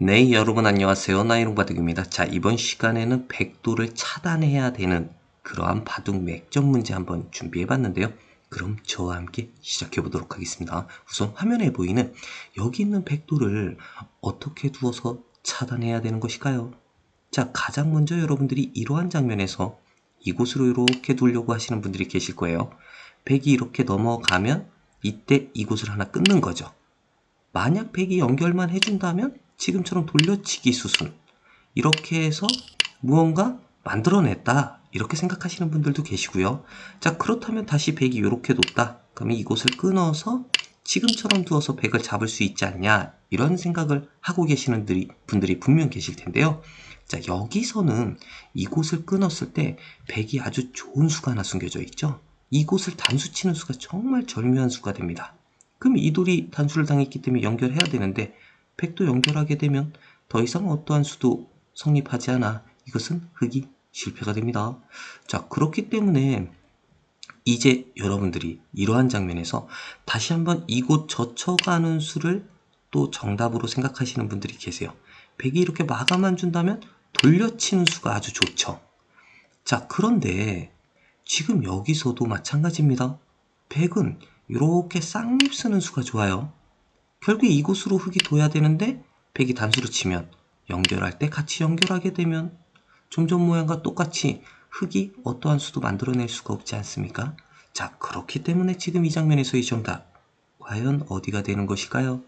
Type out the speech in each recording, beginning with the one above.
네, 여러분 안녕하세요. 나이롱 바둑입니다. 자, 이번 시간에는 백도를 차단해야 되는 그러한 바둑 맥점 문제 한번 준비해 봤는데요. 그럼 저와 함께 시작해 보도록 하겠습니다. 우선 화면에 보이는 여기 있는 백도를 어떻게 두어서 차단해야 되는 것일까요? 자, 가장 먼저 여러분들이 이러한 장면에서 이곳으로 이렇게 두려고 하시는 분들이 계실 거예요. 백이 이렇게 넘어가면 이때 이곳을 하나 끊는 거죠. 만약 백이 연결만 해준다면 지금처럼 돌려치기 수순 이렇게 해서 무언가 만들어냈다 이렇게 생각하시는 분들도 계시고요. 자 그렇다면 다시 백이 이렇게 뒀다 그러면 이곳을 끊어서 지금처럼 두어서 백을 잡을 수 있지 않냐 이런 생각을 하고 계시는 분들이 분명 계실 텐데요. 자 여기서는 이곳을 끊었을 때 백이 아주 좋은 수가 하나 숨겨져 있죠. 이곳을 단수 치는 수가 정말 절묘한 수가 됩니다. 그럼 이 돌이 단수를 당했기 때문에 연결해야 되는데 백도 연결하게 되면 더 이상 어떠한 수도 성립하지 않아 이것은 흙이 실패가 됩니다. 자 그렇기 때문에 이제 여러분들이 이러한 장면에서 다시 한번 이곳 젖혀가는 수를 또 정답으로 생각하시는 분들이 계세요. 백이 이렇게 마감만 준다면 돌려치는 수가 아주 좋죠. 자 그런데 지금 여기서도 마찬가지입니다. 백은 이렇게 쌍립 쓰는 수가 좋아요. 결국에 이곳으로 흙이 둬야 되는데 백이 단수로 치면 연결할 때 같이 연결하게 되면 점점 모양과 똑같이 흙이 어떠한 수도 만들어낼 수가 없지 않습니까? 자 그렇기 때문에 지금 이 장면에서의 정답 과연 어디가 되는 것일까요?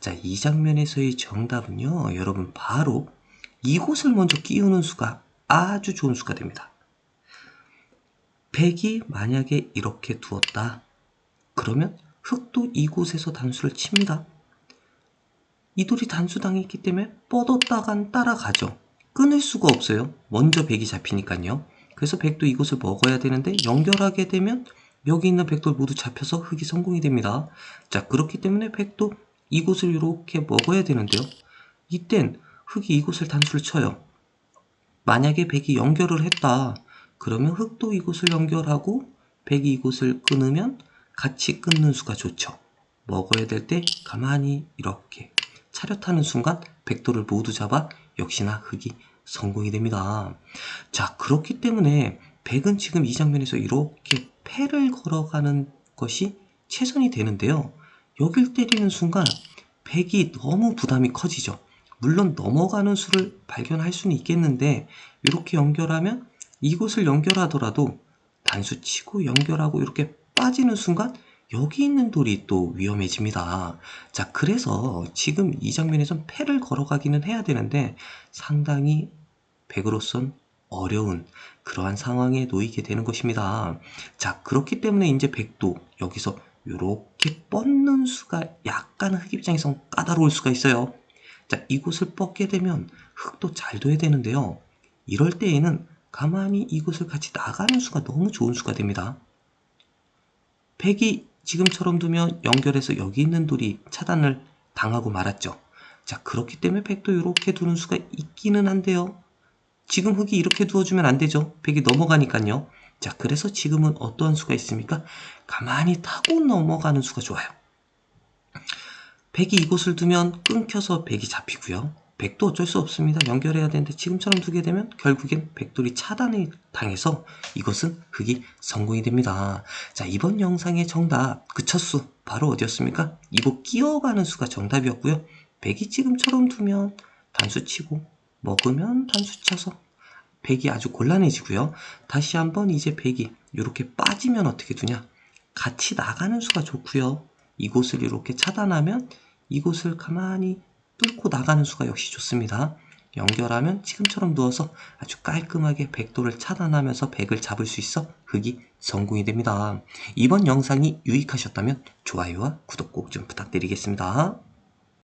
자이 장면에서의 정답은요 여러분 바로 이곳을 먼저 끼우는 수가 아주 좋은 수가 됩니다. 백이 만약에 이렇게 두었다 그러면 흙도 이곳에서 단수를 칩니다. 이 돌이 단수당했기 때문에 뻗었다간 따라가죠. 끊을 수가 없어요. 먼저 백이 잡히니까요. 그래서 백도 이곳을 먹어야 되는데 연결하게 되면 여기 있는 백돌 모두 잡혀서 흙이 성공이 됩니다. 자 그렇기 때문에 백도 이곳을 이렇게 먹어야 되는데요. 이땐 흙이 이곳을 단수를 쳐요. 만약에 백이 연결을 했다. 그러면 흙도 이곳을 연결하고 백이 이곳을 끊으면 같이 끊는 수가 좋죠. 먹어야 될 때 가만히 이렇게 차렷하는 순간 백도를 모두 잡아 역시나 흙이 성공이 됩니다. 자 그렇기 때문에 백은 지금 이 장면에서 이렇게 패를 걸어가는 것이 최선이 되는데요. 여길 때리는 순간 백이 너무 부담이 커지죠. 물론 넘어가는 수를 발견할 수는 있겠는데 이렇게 연결하면 이곳을 연결하더라도 단수 치고 연결하고 이렇게 빠지는 순간 여기 있는 돌이 또 위험해집니다. 자, 그래서 지금 이 장면에선 패를 걸어가기는 해야 되는데 상당히 백으로선 어려운 그러한 상황에 놓이게 되는 것입니다. 자, 그렇기 때문에 이제 백도 여기서 이렇게 뻗는 수가 약간 흙 입장에선 까다로울 수가 있어요. 자, 이곳을 뻗게 되면 흙도 잘 둬야 되는데요. 이럴 때에는 가만히 이곳을 같이 나가는 수가 너무 좋은 수가 됩니다. 백이 지금처럼 두면 연결해서 여기 있는 돌이 차단을 당하고 말았죠. 자 그렇기 때문에 백도 이렇게 두는 수가 있기는 한데요. 지금 흙이 이렇게 두어주면 안 되죠. 백이 넘어가니까요. 자 그래서 지금은 어떠한 수가 있습니까? 가만히 타고 넘어가는 수가 좋아요. 백이 이곳을 두면 끊겨서 백이 잡히고요. 백도 어쩔 수 없습니다. 연결해야 되는데 지금처럼 두게 되면 결국엔 백돌이 차단을 당해서 이것은 흙이 성공이 됩니다. 자 이번 영상의 정답 그 첫수 바로 어디였습니까? 이거 끼어가는 수가 정답이었고요. 백이 지금처럼 두면 단수 치고 먹으면 단수 쳐서 백이 아주 곤란해지고요. 다시 한번 이제 백이 이렇게 빠지면 어떻게 두냐? 같이 나가는 수가 좋고요. 이곳을 이렇게 차단하면 이곳을 가만히 뚫고 나가는 수가 역시 좋습니다. 연결하면 지금처럼 누워서 아주 깔끔하게 백도를 차단하면서 백을 잡을 수 있어 흙이 성공이 됩니다. 이번 영상이 유익하셨다면 좋아요와 구독 꼭 좀 부탁드리겠습니다.